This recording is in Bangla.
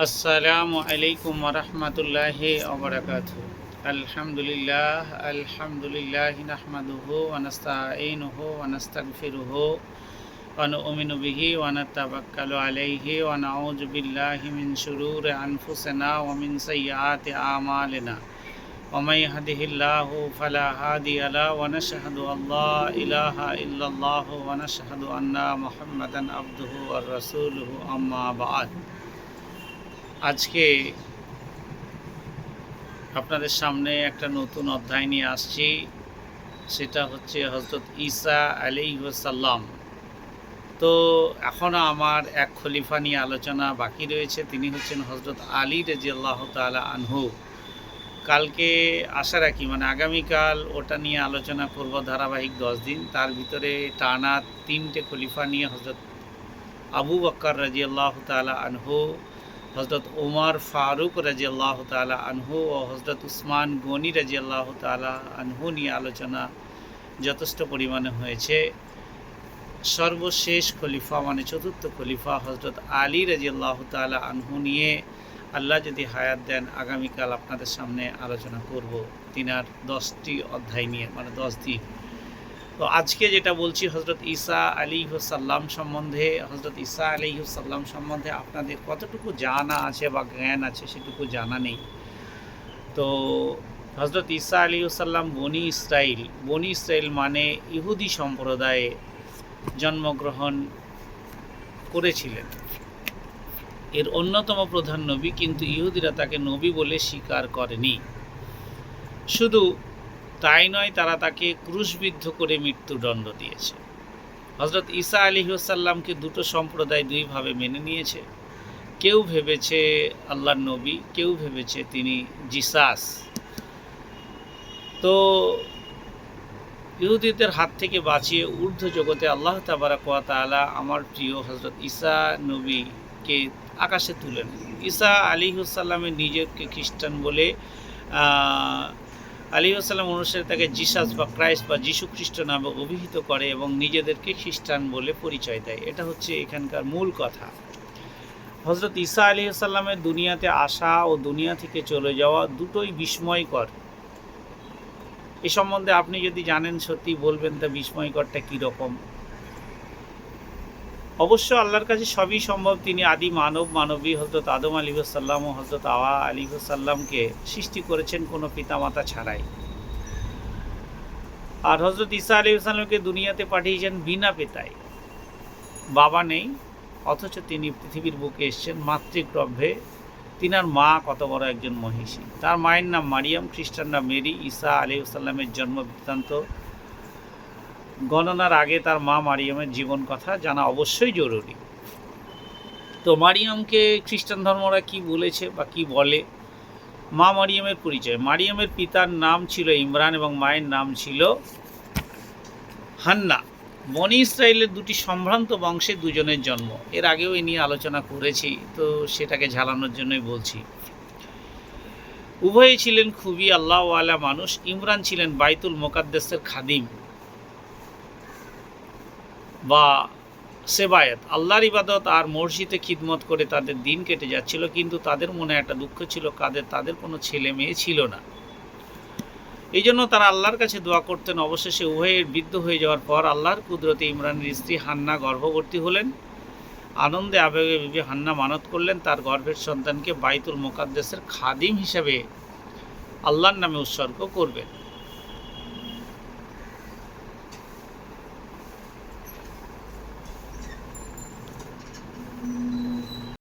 আসসালামু আলাইকুম রহমতুল্লাহ ওবরাকাত আলহামদুলিল্লাহ আলহামদুলিল্লাহ নাহমাদুহু ওয়ানাস্তাঈনুহু ওয়ানাস্তাগফিরুহু ونؤمن به ونتوكل عليه ونعوذ بالله من شرور أنفسنا ومن سيئات أعمالنا ومن يهده الله فلا هادي له ونشهد أن لا إله إلا الله ونشهد أن محمدا عبده ورسوله أما بعد আজকে আপনাদের সামনে একটা নতুন অধ্যায় নিয়ে আসছি। সেটা হচ্ছে হজরত ঈসা আলিহাসাল্লাম তো এখনও আমার এক খলিফা নিয়ে আলোচনা বাকি রয়েছে। তিনি হচ্ছেন হজরত আলী রাজি আল্লাহ তালা আনহু। কালকে আশা রাখি মানে আগামীকাল ওটা নিয়ে আলোচনা করব ধারাবাহিক দশ দিন। তার ভিতরে টানা তিনটে খলিফা নিয়ে হজরত আবু বক্কর রাজি আল্লাহ তালা আনহু হজরত ওমর ফারুক রাজি আল্লাহ তালা আনহু ও হজরত উসমান গনি রাজি আল্লাহ তালা আনহু নিয়ে আলোচনা যথেষ্ট পরিমাণে হয়েছে। সর্বশেষ খলিফা মানে চতুর্থ খলিফা হজরত আলী রাজি আল্লাহ তালা আনহু নিয়ে আল্লাহ যদি হায়াত দেন, আগামীকাল আপনাদের সামনে আলোচনা করব। তিনার দশটি অধ্যায় নিয়ে মানে দশ দিন। তো আজকে যেটা বলছি হজরত ঈসা আলী সাল্লাম সম্বন্ধে হজরত ঈসা আলী সাল্লাম সম্বন্ধে আপনাদের কতটুকু জানা আছে বা জ্ঞান আছে সেটুকু জানা নেই। তো হজরত ঈসা আলী সাল্লাম বনি ইসরাইল বনি ইসরাইল মানে ইহুদি সম্প্রদায়ে জন্মগ্রহণ করেছিলেন। এর অন্যতম প্রধান নবী কিন্তু ইহুদিরা তাকে নবী বলে স্বীকার করেনি। শুধু তাই নয়, তারা তাকে ক্রুশবিদ্ধ করে মৃত্যুদণ্ড দিয়েছে। হজরত ঈসা আলী সাল্লামকে দুটো সম্প্রদায় দুইভাবে মেনে নিয়েছে। কেউ ভেবেছে আল্লাহ নবী, কেউ ভেবেছে তিনি জিসাস। তো ইহুদিদের হাত থেকে বাঁচিয়ে ঊর্ধ্ব জগতে আল্লাহ তাবারাকালা আমার প্রিয় হজরত ঈসা নবীকে আকাশে তুলেন ঈসা আলী সাল্লামের নিজেকে খ্রিস্টান বলে আলী আসসালাম অনুসারে তাকে জিসাস বা ক্রাইস্ট বা যিশু খ্রিস্ট নামে অভিহিত করে এবং নিজেদেরকে খ্রিস্টান বলে পরিচয় দেয়। এটা হচ্ছে এখানকার মূল কথা। হজরত ঈসা আলী আসাল্লামের দুনিয়াতে আসা ও দুনিয়া থেকে চলে যাওয়া দুটোই বিস্ময়কর। এ সম্বন্ধে আপনি যদি জানেন সত্যি বলবেন তা বিস্ময়করটা কীরকম? অবশ্য আল্লাহর কাছে সবই সম্ভব, তিনি আদি মানব, মানবী হজরত আদম আলী সাল্লাম ও হজরত আওয়া আলী সাল্লামকে সৃষ্টি করেছেন কোনো পিতামাতা ছাড়াই। আর হজরত ঈসা আলী সাল্লামকে দুনিয়াতে পাঠিয়েছেন বিনা পেতায়। বাবা নেই, অথচ তিনি পৃথিবীর বুকে এসছেন মাতৃগর্ভে। তিনার মা কত বড় একজন মহিষী। তার মায়ের নাম মারিয়াম, খ্রিস্টানরা মেরি, ঈসা আলী সাল্লামের জন্ম বৃত্তান্ত গণনার আগে তার মা মারিয়ামের জীবন কথা জানা অবশ্যই জরুরি। তো মারিয়ামকে খ্রিস্টান ধর্মরা কি বলেছে বা কি বলে? মা মারিয়ামের পরিচয়। মারিয়ামের পিতার নাম ছিল ইমরান এবং মায়ের নাম ছিল হান্না। বনি ইসরায়েলের দুটি সম্ভ্রান্ত বংশে দুজনের জন্ম। এর আগেও এ নিয়ে আলোচনা করেছি, তো সেটাকে ঝালানোর জন্যই বলছি। উভয়ে ছিলেন খুবই আল্লাহওয়ালা মানুষ। ইমরান ছিলেন বাইতুল মোকাদ্দেসের খাদিম। বা সেবায়ত, আল্লাহর ইবাদত আর মসজিদে খিদমত করে তাদের দিন কেটে যাচ্ছিল, কিন্তু তাদের মনে একটা দুঃখ ছিল, কাদের, তাদের কোনো ছেলে মেয়ে ছিল না। এই জন্য তারা আল্লাহর কাছে দোয়া করতেন। অবশেষে উভয়ের বৃদ্ধ হয়ে যাওয়ার পর আল্লাহর কুদরতে ইমরানের স্ত্রী হান্না গর্ভবতী হলেন। আনন্দে আবেগে বিবি হান্না মানত করলেন। তার গর্ভের সন্তানকে বাইতুল মোকাদ্দেসের খাদিম হিসাবে আল্লাহর নামে উৎসর্গ করবেন।